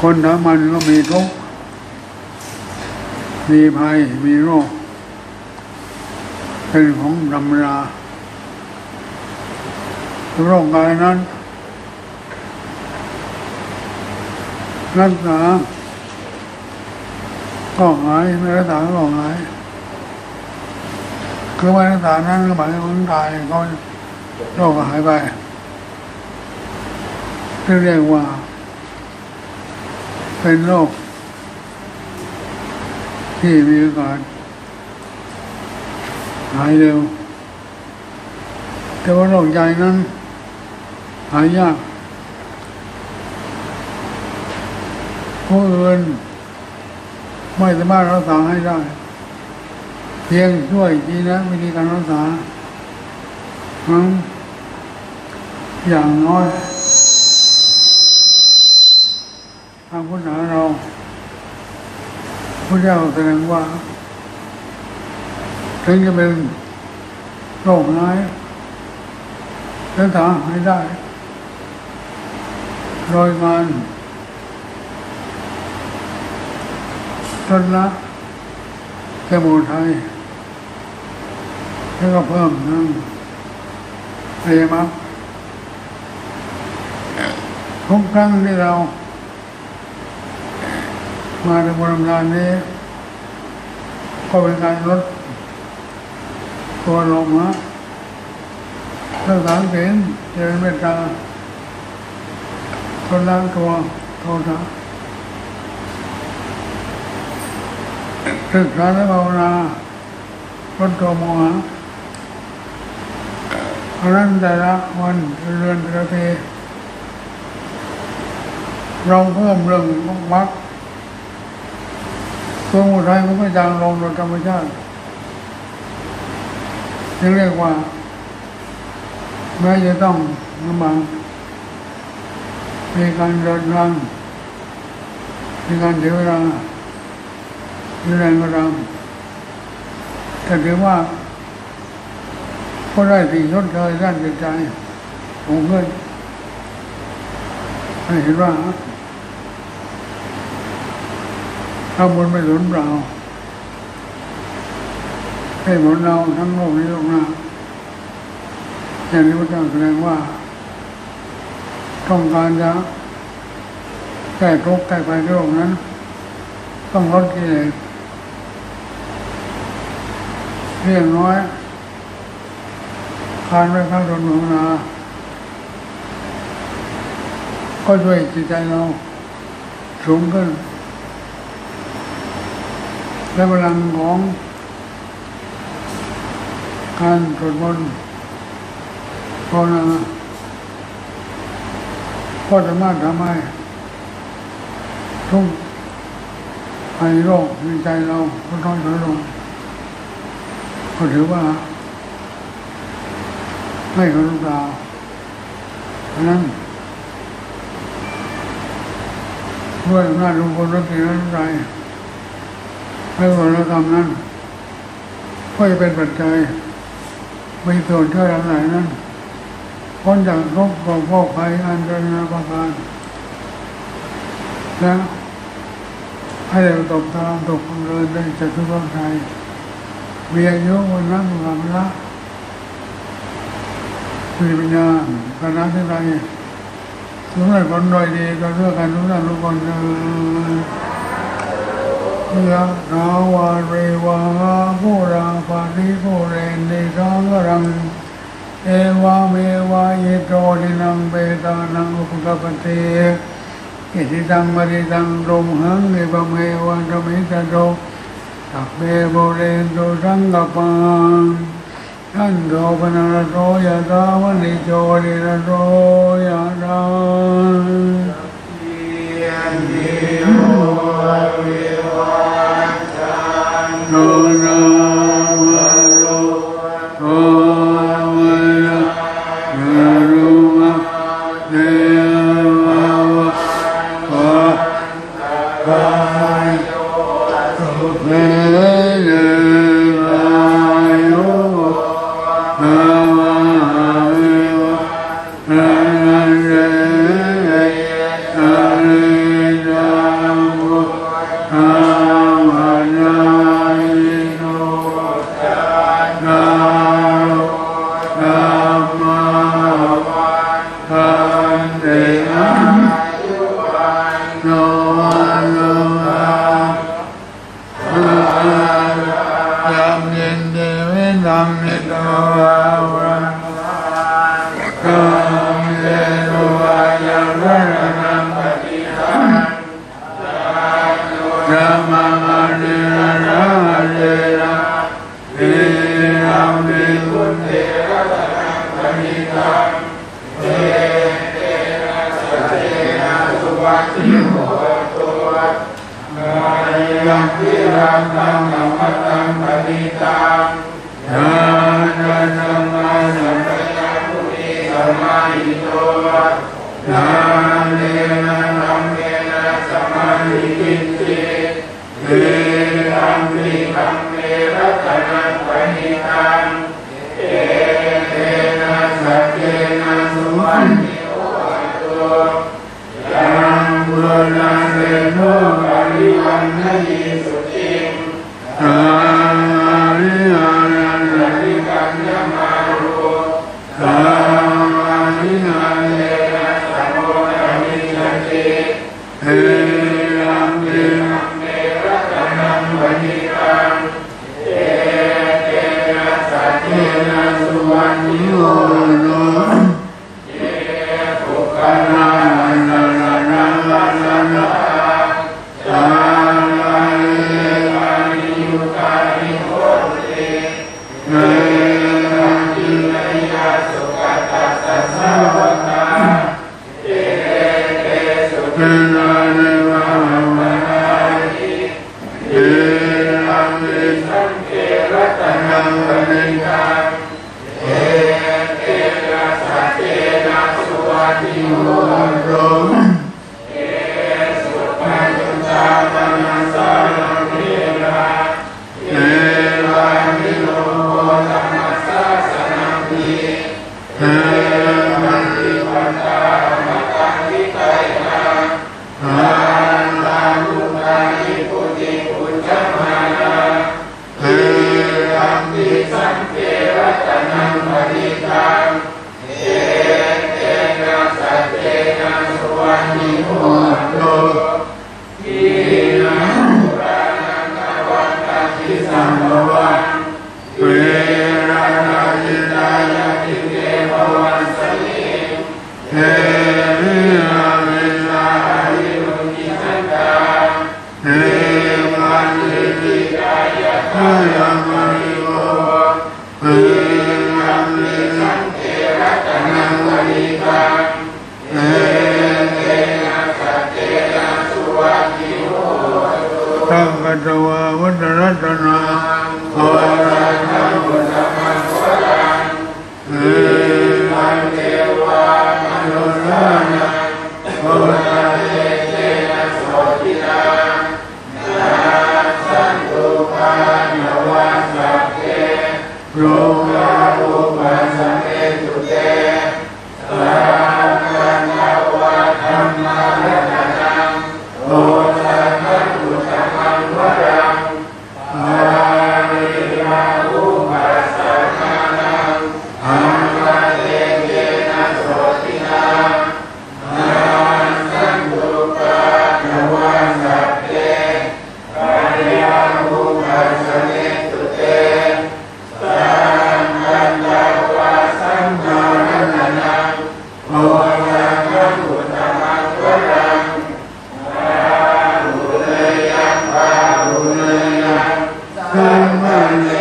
คนทั้งมันก็มีทุกข์มีภัยมีโรค เป็นของธรรมดาโรคกายนั้นรักษาก็หายไม่รักษาก็หายคือไม่รักษานั้นก็หมายถึงคนตายก็โรคก็หายไปที่เรียกว่า เป็นโรคที่มีโอกาสหายเร็ว แต่ว่าโรคใจนั้น หายยากผู้อื่นไม่สามารถรักษาให้ได้ เพียงช่วยทีนะวิธีการรักษาทั้งอย่างน้อย พุทธาเราพระเจ้าแสดงว่าถึงจะเป็นโรคร้ายรักษาให้ได้โดยการชนละสมุทัยแล้วก็เพิ่มนั่งอริยมรรคทุกครั้งที่เรา มาในบรมดานนี้ ก็เป็นการลดตัวลงนะถ้าสังเกตจะเป็นเมตตาคนละตัวโทษะศึกษาและภาวนาลดตัวโมหะเพราะนั้นแต่ละวันเรือนแต่ละเพเราเพิ่มเรื่องมร รคตัวมุทัยมันไม่จางลงโดยธรรมชาติจึงเรียกว่าแม้จะต้องลำบากมีการเดินทางมีการเสียเวลามีแรงกระทำแต่ถือว่าก็ได้สิ่งชดเชยด้านจิตใจของเพื่อนให้เห็นว่า ถ้าบุญไม่หลุนเปล่าให้หมดเราทั้งโลกนี้โลกหน้าอย่างนี้พระเจ้าแสดงว่า ต้องการจะแก้ทุกข์แก้ภัยในโลกนั้น ต้องลดกิเลสเรียงน้อยคานไว้ข้างตนหลวงนาก็ช่วยจิตใจเราสูงขึ้น และพลังของการสวดมนต์ภาวนาก็สามารถทำให้ทุกภัยโรคในใจเราลดน้อยถอยลงก็ถือว่าไม่เขาลูกดาวเพราะนั้นด้วยอำนาจลงคนรักษาน้ำใจ ให้วัฒนธรรมนั้นก็จะเป็นปัจจัยมีส่วนช่วยอะไรนั้นพ้นจากทุกข์ของโรคภัยอันตรายประการและให้เราตกตามตกความเรินได้จากทุกข์ร้อนใจมีอายุวันนั้นวันละมีปัญญาคณะที่ไรทุกท่านคนโดยดีก็เลือกกันทุกท่านทุกคนเลย ยะนาวาเรวาผู้ราภานิผู้เรนิสังรังเอวาเมวะเยโตดินังเบตานังอุปกปปติอิทิตังมริตังลมหังเอวเมวันตมิตโตสัพเพโบเรนโตสังกปังท่านโตปนารโตยะตาวนิโจดิรโตยะตาโนนามา สัมมิโตวะกัมเโตวายะวะนัมะตังนะมะมะเรนะเรนะเรนะเมปุเตระตะปะตังเตเตระสะเตนะสุวัติโหตุวะมายังพิรังตังนัมะตัง นานาสัมมาสัมพุทธผู้ที่สัมมอิโตนาเลนะธรรมเนะสัมมทิฏฐิเวรัมปิคัมเมรัตนังปณิทังเอเตนะสัจเจนะสุวัณณิโอตุยังบุรณะเตโนปริวันนเย you, Lord. no. กัตวาวัตรัตนาภารานังมุทธมัสสรังเอมันเทวามนุษานางพุทธเตเจนะโสตินังนาสันตุปานวัสสะเกโร permanece.